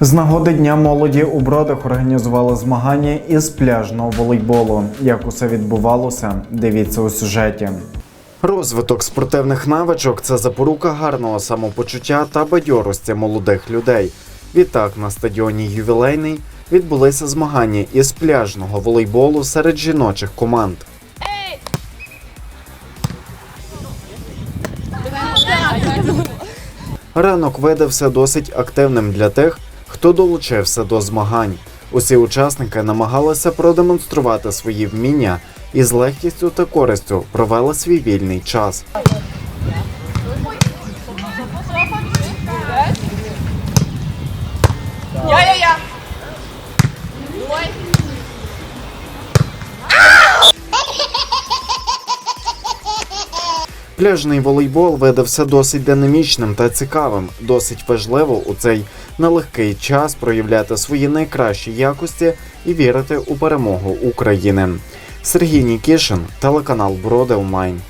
З нагоди Дня молоді у Бродах організували змагання із пляжного волейболу. Як усе відбувалося, дивіться у сюжеті. Розвиток спортивних навичок це запорука гарного самопочуття та бадьорості молодих людей. Відтак на стадіоні ювілейний відбулися змагання із пляжного волейболу серед жіночих команд. Ранок видався досить активним для тих, хто долучився до змагань. Усі учасники намагалися продемонструвати свої вміння і з легкістю та користю провели свій вільний час. Пляжний волейбол видався досить динамічним та цікавим. Досить важливо у цей нелегкий час проявляти свої найкращі якості і вірити у перемогу України. Сергій Нікішин, телеканал Броди Онлайн.